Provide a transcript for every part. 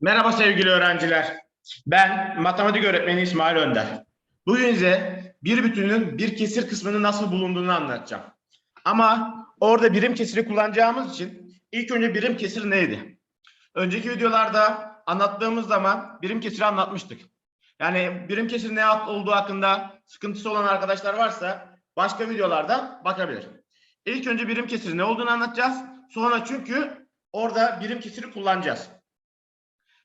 Merhaba sevgili öğrenciler. Ben matematik öğretmeni İsmail Önder. Bugün size bir bütünün bir kesir kısmının nasıl bulunduğunu anlatacağım. Ama orada birim kesiri kullanacağımız için ilk önce birim kesir neydi? Önceki videolarda anlattığımız zaman birim kesiri anlatmıştık. Yani birim kesir ne olduğu hakkında sıkıntısı olan arkadaşlar varsa başka videolarda bakabilir. İlk önce birim kesiri ne olduğunu anlatacağız. Sonra çünkü orada birim kesiri kullanacağız.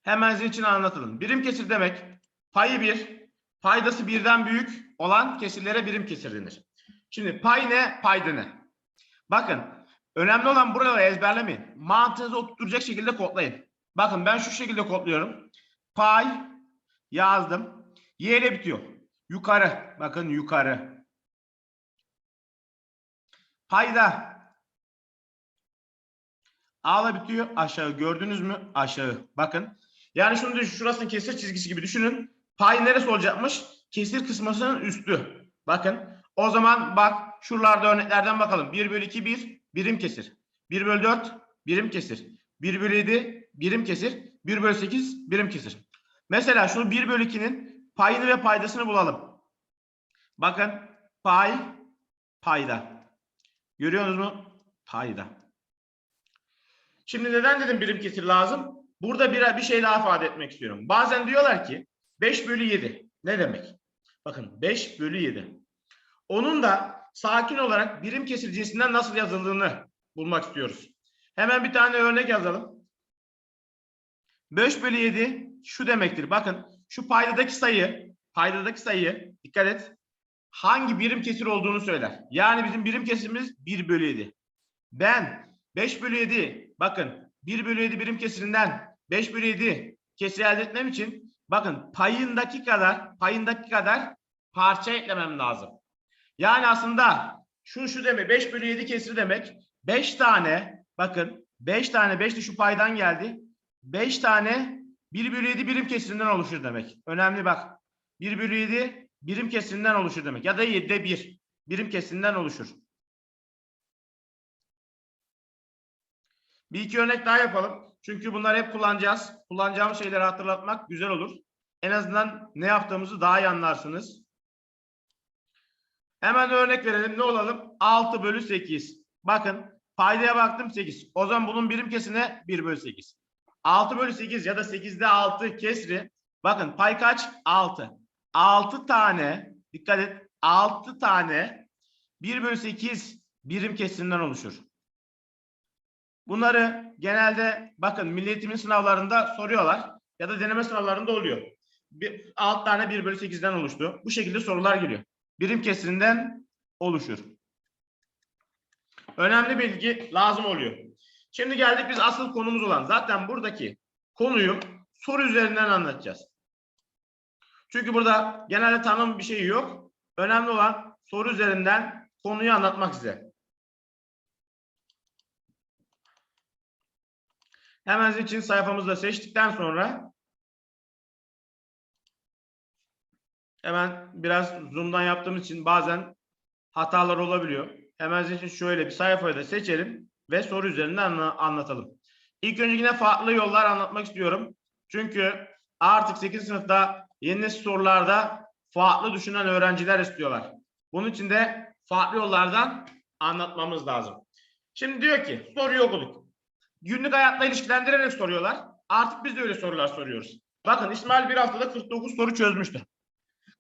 Hemen sizin için anlatalım. Birim kesir demek payı bir, paydası birden büyük olan kesirlere birim kesir denir. Şimdi pay ne, payda ne? Bakın önemli olan buraları ezberlemeyin. Mantığınızı oturtacak şekilde kodlayın. Bakın ben şu şekilde kodluyorum. Pay yazdım. Y ile bitiyor. Yukarı. Bakın yukarı. Payda. A'la bitiyor. Aşağı. Gördünüz mü? Aşağı. Bakın. Yani şunu düşün. Şurasını kesir çizgisi gibi düşünün. Pay neresi olacakmış? Kesir kısmının üstü. Bakın. O zaman bak şuralarda örneklerden bakalım. 1 bölü 2 1 birim kesir. 1 bölü 4 birim kesir. 1 bölü 7 birim kesir. 1 bölü 8 birim kesir. Mesela şunu 1 bölü 2'nin payını ve paydasını bulalım. Bakın pay payda. Görüyorsunuz mu? Payda. Şimdi neden dedim birim kesir lazım? Burada bir, bir şey daha ifade etmek istiyorum. Bazen diyorlar ki 5 bölü 7. Ne demek? Bakın 5 bölü 7. Onun da sakin olarak birim kesir cinsinden nasıl yazıldığını bulmak istiyoruz. Hemen bir tane örnek yazalım. 5 bölü 7 şu demektir. Bakın şu paydadaki sayı, paydadaki sayı dikkat et. Hangi birim kesir olduğunu söyler. Yani bizim birim kesirimiz 1 bölü 7. Ben 5 bölü 7 bakın 1 bölü 7 birim kesirinden 5 bölü 7 kesir elde etmem için bakın payındaki kadar payındaki kadar parça eklemem lazım. Yani aslında şu şu demek 5 bölü 7 kesiri demek 5 tane bakın 5 tane 5 de şu paydan geldi. 5 tane 1 bölü 7 birim kesirinden oluşur demek. Önemli bak. 1 bölü 7 birim kesirinden oluşur demek. Ya da 7'de 1 birim kesirinden oluşur. Bir iki örnek daha yapalım. Çünkü bunları hep kullanacağız. Kullanacağımız şeyleri hatırlatmak güzel olur. En azından ne yaptığımızı daha iyi anlarsınız. Hemen örnek verelim. Ne olalım? 6 bölü 8. Bakın paydaya baktım 8. O zaman bunun birim kesine 1 bölü 8. 6 bölü 8 ya da 8'de 6 kesri. Bakın pay kaç? 6. 6 tane dikkat et 6 tane 1 bölü 8 birim kesirinden oluşur. Bunları genelde bakın milli eğitimin sınavlarında soruyorlar ya da deneme sınavlarında oluyor. Bir, 6 tane 1 bölü 8'den oluştu. Bu şekilde sorular geliyor. Birim kesirinden oluşur. Önemli bilgi lazım oluyor. Şimdi geldik biz asıl konumuz olan. Zaten buradaki konuyu soru üzerinden anlatacağız. Çünkü burada genelde tanım bir şey yok. Önemli olan soru üzerinden konuyu anlatmak size. Hemen için sayfamızı da seçtikten sonra hemen biraz zoom'dan yaptığımız için bazen hatalar olabiliyor. Hemen için şöyle bir sayfayı da seçelim ve soru üzerinden anla- anlatalım. İlk önce yine farklı yollar anlatmak istiyorum. Çünkü artık 8. sınıfta yeni sorularda farklı düşünen öğrenciler istiyorlar. Bunun için de farklı yollardan anlatmamız lazım. Şimdi diyor ki soruyu okuduk. Günlük hayatla ilişkilendirerek soruyorlar. Artık biz de öyle sorular soruyoruz. Bakın İsmail bir haftada 49 soru çözmüştü.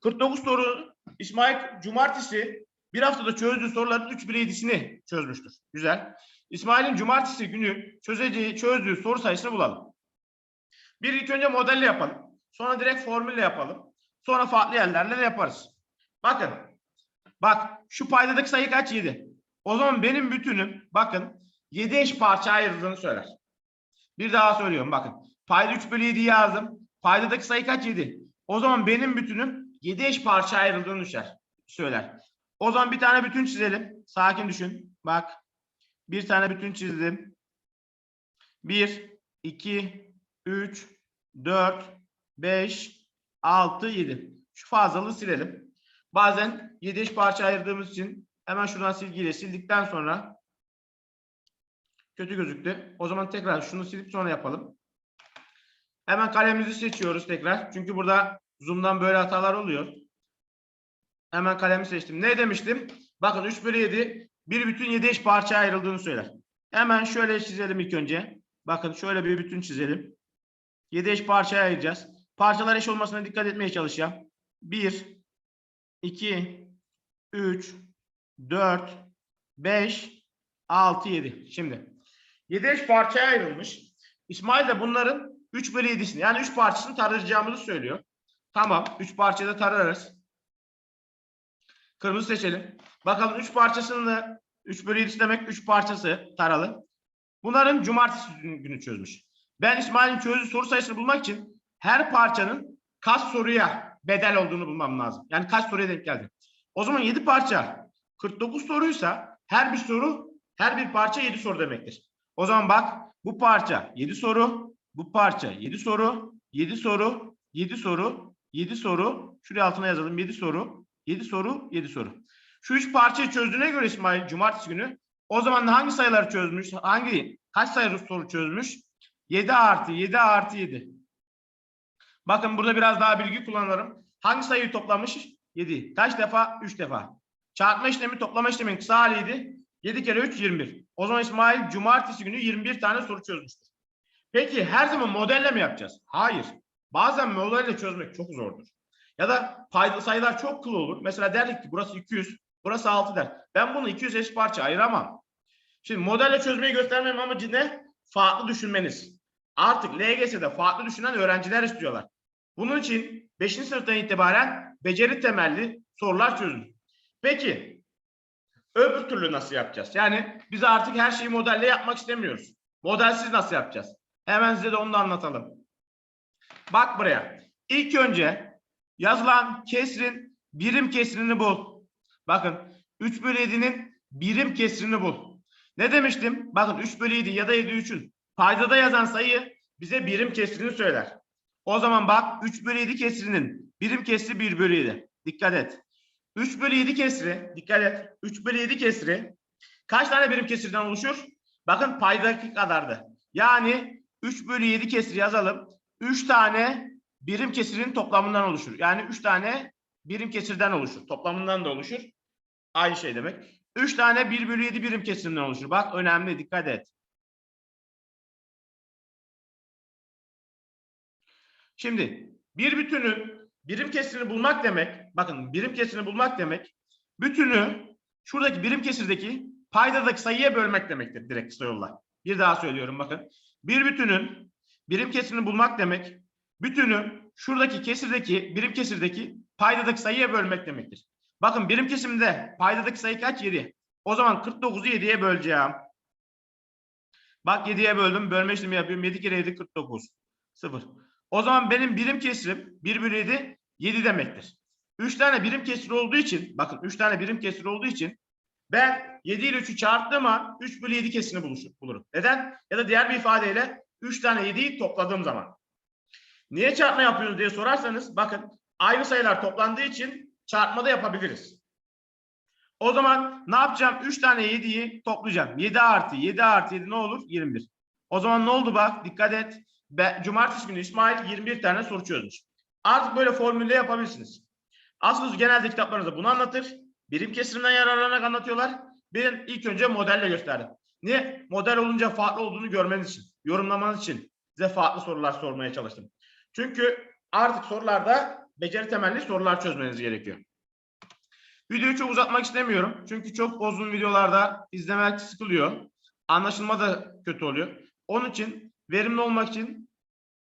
49 soru İsmail cumartesi bir haftada çözdüğü soruların 3 bile 7'sini çözmüştür. Güzel. İsmail'in cumartesi günü çözeceği, çözdüğü soru sayısını bulalım. Bir ilk önce modelle yapalım. Sonra direkt formülle yapalım. Sonra farklı yerlerle de yaparız. Bakın. Bak şu paydadaki sayı kaç? 7. O zaman benim bütünüm bakın 7 eş parça ayrıldığını söyler. Bir daha söylüyorum bakın. Payda 3 bölü 7 yazdım. Paydadaki sayı kaç? 7. O zaman benim bütünüm 7 eş parça ayrıldığını düşer, söyler. O zaman bir tane bütün çizelim. Sakin düşün. Bak. Bir tane bütün çizdim. 1, 2, 3, 4, 5, 6, 7. Şu fazlalığı silelim. Bazen 7 eş parça ayırdığımız için hemen şuradan silgiyle sildikten sonra kötü gözüktü. O zaman tekrar şunu silip sonra yapalım. Hemen kalemizi seçiyoruz tekrar. Çünkü burada zoom'dan böyle hatalar oluyor. Hemen kalemi seçtim. Ne demiştim? Bakın 3 bölü 7 bir bütün 7 eş parçaya ayrıldığını söyler. Hemen şöyle çizelim ilk önce. Bakın şöyle bir bütün çizelim. 7 eş parçaya ayıracağız. Parçalar eş olmasına dikkat etmeye çalışacağım. 1, 2, 3, 4, 5, 6, 7. Şimdi 7 eş parçaya ayrılmış. İsmail de bunların 3 bölü 7'sini yani 3 parçasını tarayacağımızı söylüyor. Tamam 3 parçayı da tararız. Kırmızı seçelim. Bakalım 3 parçasını 3 bölü 7'si demek 3 parçası taralı. Bunların cumartesi günü çözmüş. Ben İsmail'in çözdüğü soru sayısını bulmak için her parçanın kaç soruya bedel olduğunu bulmam lazım. Yani kaç soruya denk geldi. O zaman 7 parça 49 soruysa her bir soru her bir parça 7 soru demektir. O zaman bak bu parça 7 soru, bu parça 7 soru, 7 soru, 7 soru, 7 soru. Şuraya altına yazalım 7 soru, 7 soru, 7 soru. Şu üç parçayı çözdüğüne göre İsmail cumartesi günü o zaman hangi sayıları çözmüş? Hangi kaç sayı soru çözmüş? 7 artı 7 artı 7. Bakın burada biraz daha bilgi kullanırım. Hangi sayıyı toplamış? 7. Kaç defa? 3 defa. Çarpma işlemi toplama işlemin kısa haliydi. 7 kere 3 21. O zaman İsmail cumartesi günü 21 tane soru çözmüştür. Peki her zaman modelle mi yapacağız? Hayır. Bazen modelle çözmek çok zordur. Ya da payda sayılar çok kılı olur. Mesela derdik ki burası 200, burası 6 der. Ben bunu 200 eş parça ayıramam. Şimdi modelle çözmeyi göstermem amacı ne? Farklı düşünmeniz. Artık LGS'de farklı düşünen öğrenciler istiyorlar. Bunun için 5. sınıftan itibaren beceri temelli sorular çözün. Peki öbür türlü nasıl yapacağız? Yani biz artık her şeyi modelle yapmak istemiyoruz. Modelsiz nasıl yapacağız? Hemen size de onu da anlatalım. Bak buraya. İlk önce yazılan kesrin birim kesrini bul. Bakın 3 bölü 7'nin birim kesrini bul. Ne demiştim? Bakın 3 bölü 7 ya da 7 3'ün paydada yazan sayı bize birim kesrini söyler. O zaman bak 3 bölü 7 kesrinin birim kesri 1 bölü 7. Dikkat et. 3 bölü 7 kesri, dikkat et. 3 bölü 7 kesri kaç tane birim kesirden oluşur? Bakın paydaki kadardı. Yani 3 bölü 7 kesri yazalım. 3 tane birim kesirin toplamından oluşur. Yani 3 tane birim kesirden oluşur. Toplamından da oluşur. Aynı şey demek. 3 tane 1 bölü 7 birim kesirinden oluşur. Bak önemli dikkat et. Şimdi bir bütünün birim kesirini bulmak demek, bakın birim kesirini bulmak demek, bütünü şuradaki birim kesirdeki paydadaki sayıya bölmek demektir direkt kısa yolla. Bir daha söylüyorum bakın. Bir bütünün birim kesirini bulmak demek, bütünü şuradaki kesirdeki birim kesirdeki paydadaki sayıya bölmek demektir. Bakın birim kesimde paydadaki sayı kaç? 7. O zaman 49'u 7'ye böleceğim. Bak 7'ye böldüm. Bölme işlemi yapıyorum. 7 kere 7 49. 0. O zaman benim birim kesirim 1 bölü 7 7 demektir. 3 tane birim kesir olduğu için bakın 3 tane birim kesir olduğu için ben 7 ile 3'ü çarptığım an 3 bölü 7 kesini buluşur, bulurum. Neden? Ya da diğer bir ifadeyle 3 tane 7'yi topladığım zaman. Niye çarpma yapıyoruz diye sorarsanız bakın aynı sayılar toplandığı için çarpma da yapabiliriz. O zaman ne yapacağım? 3 tane 7'yi toplayacağım. 7 artı 7 artı 7 ne olur? 21. O zaman ne oldu bak? Dikkat et. Be, Cumartesi günü İsmail 21 tane soru çözmüş. Artık böyle formülle yapabilirsiniz. Aslında genelde kitaplarınızda bunu anlatır. Birim kesirinden yararlanarak anlatıyorlar. Ben ilk önce modelle gösterdim. Niye? Model olunca farklı olduğunu görmeniz için, yorumlamanız için size farklı sorular sormaya çalıştım. Çünkü artık sorularda beceri temelli sorular çözmeniz gerekiyor. Videoyu çok uzatmak istemiyorum. Çünkü çok uzun videolarda izlemek sıkılıyor. Anlaşılma da kötü oluyor. Onun için verimli olmak için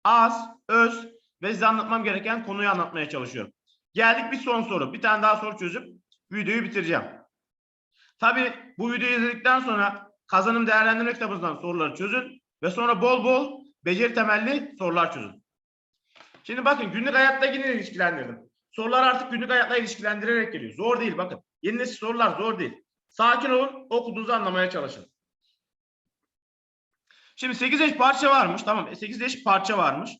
az, öz ve size anlatmam gereken konuyu anlatmaya çalışıyorum. Geldik bir son soru. Bir tane daha soru çözüp videoyu bitireceğim. Tabii bu videoyu izledikten sonra kazanım değerlendirme kitabımızdan soruları çözün ve sonra bol bol beceri temelli sorular çözün. Şimdi bakın günlük hayatta yine ilişkilendirdim. Sorular artık günlük hayatla ilişkilendirerek geliyor. Zor değil bakın. Yeni sorular zor değil. Sakin olun, okuduğunuzu anlamaya çalışın. Şimdi 8 eş parça varmış. Tamam. 8 eş parça varmış.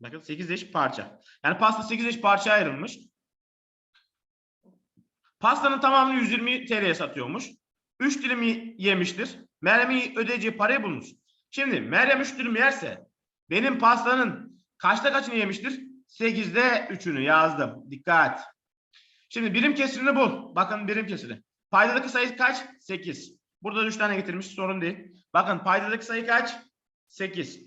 Bakın 8 eş parça. Yani pasta 8 eş parçaya ayrılmış. Pastanın tamamını 120 TL'ye satıyormuş. 3 dilim yemiştir. Meryem'in ödeyeceği parayı bulmuş. Şimdi Meryem 3 dilim yerse benim pastanın kaçta kaçını yemiştir? 8'de 3'ünü yazdım. Dikkat. Şimdi birim kesirini bul. Bakın birim kesiri. Paydadaki sayı kaç? 8. Burada 3 tane getirmiş sorun değil. Bakın paydadaki sayı kaç? 8.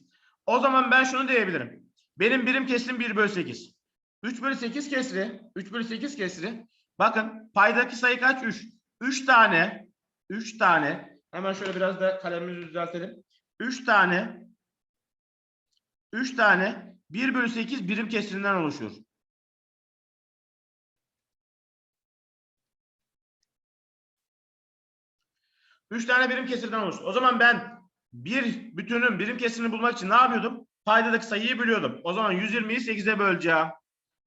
O zaman ben şunu diyebilirim. Benim birim kesirim 1 bölü 8. 3 bölü 8 kesiri. 3 bölü 8 kesiri. Bakın paydadaki sayı kaç? 3. 3 tane. 3 tane. Hemen şöyle biraz da kalemimizi düzeltelim. 3 tane. 3 tane 1 bölü 8 birim kesirinden oluşuyor. Üç tane birim kesirden oluştu. O zaman ben bir bütünün birim kesirini bulmak için ne yapıyordum? Paydadaki sayıyı bölüyordum. O zaman 120'yi 8'e böleceğim.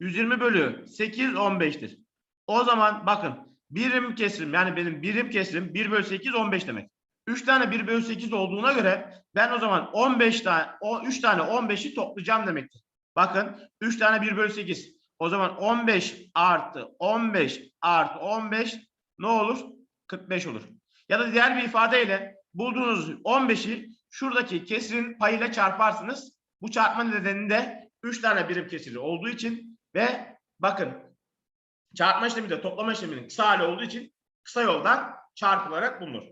120 bölü 8 15'tir. O zaman bakın birim kesirim yani benim birim kesirim 1 bölü 8 15 demek. 3 tane 1 bölü 8 olduğuna göre ben o zaman 15 tane o 3 tane 15'i toplayacağım demektir. Bakın 3 tane 1 bölü 8. O zaman 15 artı 15 artı 15 ne olur? 45 olur. Ya da diğer bir ifadeyle bulduğunuz 15'i şuradaki kesirin payıyla çarparsınız. Bu çarpma nedeninde 3 tane birim kesiri olduğu için ve bakın çarpma işlemi de toplama işleminin kısa hali olduğu için kısa yoldan çarpılarak bulunur.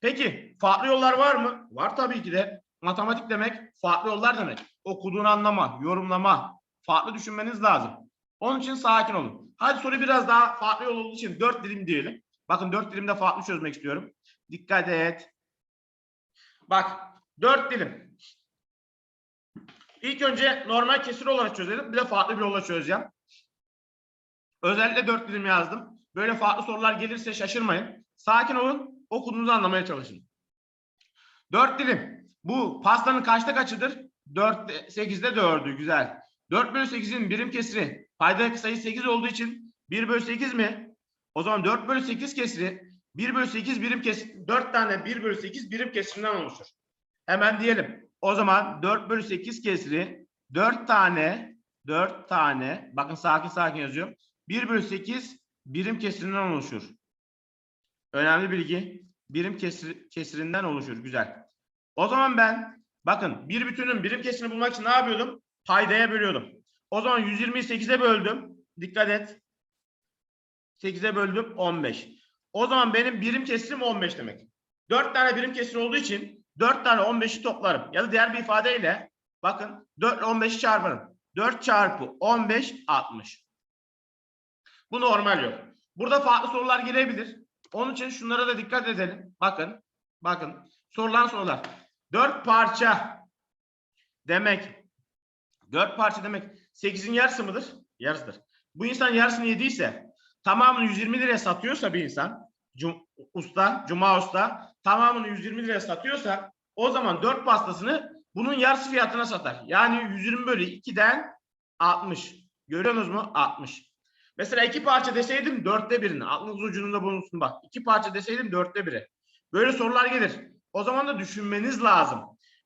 Peki farklı yollar var mı? Var tabii ki de. Matematik demek farklı yollar demek. Okuduğunu anlama, yorumlama, farklı düşünmeniz lazım. Onun için sakin olun. Hadi soru biraz daha farklı yol olduğu için 4 dilim diyelim. Bakın 4 dilimde farklı çözmek istiyorum. Dikkat et. Bak 4 dilim. İlk önce normal kesir olarak çözelim. Bir de farklı bir yolla çözeceğim. Özellikle 4 dilim yazdım. Böyle farklı sorular gelirse şaşırmayın. Sakin olun. Okuduğunuzu anlamaya çalışın. 4 dilim. Bu pastanın kaçta kaçıdır? 4, 8'de 4'ü. Güzel. 4 bölü 8'in birim kesiri. Paydadaki sayı 8 olduğu için 1 bölü 8 mi? O zaman 4 bölü 8 kesiri 1 bölü 8 birim kesir. 4 tane 1 bölü 8 birim kesirinden oluşur. Hemen diyelim. O zaman 4 bölü 8 kesiri 4 tane 4 tane bakın sakin sakin yazıyorum. 1 bölü 8 birim kesirinden oluşur. Önemli bilgi. Birim kesir, kesirinden oluşur. Güzel. O zaman ben bakın bir bütünün birim kesirini bulmak için ne yapıyordum? Paydaya bölüyordum. O zaman 120'yi 8'e böldüm. Dikkat et. 8'e böldüm 15. O zaman benim birim kesirim 15 demek. 4 tane birim kesir olduğu için 4 tane 15'i toplarım. Ya da diğer bir ifadeyle bakın 4 ile 15'i çarparım. 4 çarpı 15 60. Bu normal yol. Burada farklı sorular gelebilir. Onun için şunlara da dikkat edelim. Bakın. Bakın. Sorulan sorular. 4 parça demek 4 parça demek 8'in yarısı mıdır? Yarısıdır. Bu insan yarısını yediyse tamamını 120 liraya satıyorsa bir insan cum, usta, cuma usta tamamını 120 liraya satıyorsa o zaman 4 pastasını bunun yarısı fiyatına satar. Yani 120 bölü 2'den 60. Görüyorsunuz mu? 60. Mesela iki parça deseydim dörtte birini. Aklınız ucunda bulunsun bak. İki parça deseydim dörtte biri. Böyle sorular gelir. O zaman da düşünmeniz lazım.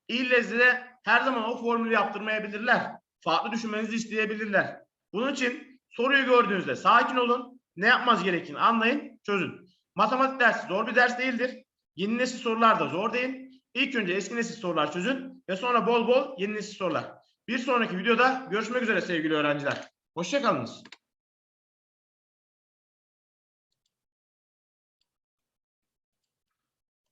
İlle size her zaman o formülü yaptırmayabilirler. Farklı düşünmenizi isteyebilirler. Bunun için soruyu gördüğünüzde sakin olun. Ne yapmaz gerektiğini anlayın, çözün. Matematik dersi zor bir ders değildir. Yeni nesil sorular da zor değil. İlk önce eski nesil sorular çözün ve sonra bol bol yeni nesil sorular. Bir sonraki videoda görüşmek üzere sevgili öğrenciler. Hoşçakalınız.